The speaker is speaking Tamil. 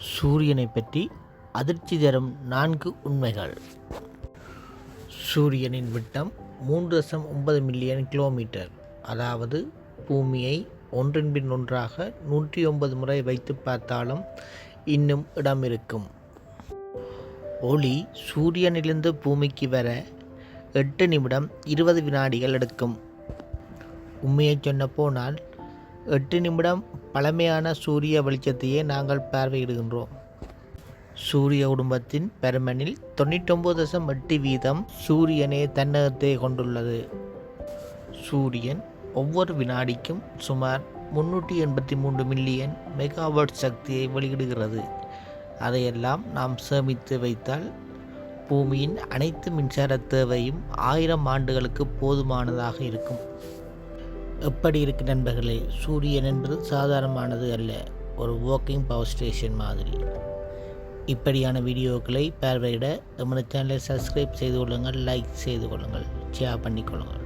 சூரியனை பற்றி அதிர்ச்சி தரும் நான்கு உண்மைகள். சூரியனின் விட்டம் மூன்று தசம் ஒன்பது மில்லியன் கிலோமீட்டர். அதாவது பூமியை ஒன்றின் பின் ஒன்றாக நூற்றி ஒன்பது முறை வைத்து பார்த்தாலும் இன்னும் இடம் இருக்கும். ஒளி சூரியனிலிருந்து பூமிக்கு வர எட்டு நிமிடம் இருபது வினாடிகள் எடுக்கும். உண்மையை சொன்ன போனால் எட்டு நிமிடம் பழமையான சூரிய வெளிச்சத்தையே நாங்கள் பார்வையிடுகின்றோம். சூரிய குடும்பத்தின் பெருமனில் தொண்ணூற்றொம்பது தசம் எட்டு வீதம் சூரியனே தன்னகத்தை கொண்டுள்ளது. சூரியன் ஒவ்வொரு வினாடிக்கும் சுமார் முன்னூற்றி எண்பத்தி மூன்று மில்லியன் மெகாவாட் சக்தியை வெளியிடுகிறது. அதையெல்லாம் நாம் சேமித்து வைத்தால் பூமியின் அனைத்து மின்சார தேவையும் ஆயிரம் ஆண்டுகளுக்கு போதுமானதாக இருக்கும். எப்படி இருக்கு நண்பர்களே? சூரியன் என்பது சாதாரணமானது அல்ல ஒரு வாக்கிங் பவர் ஸ்டேஷன் மாதிரி. இப்படியான வீடியோக்களை பார்வையிட எமது சேனலை சப்ஸ்கிரைப் செய்து கொள்ளுங்கள் லைக் செய்து கொள்ளுங்கள் ஷேர் பண்ணிக்கொள்ளுங்கள்.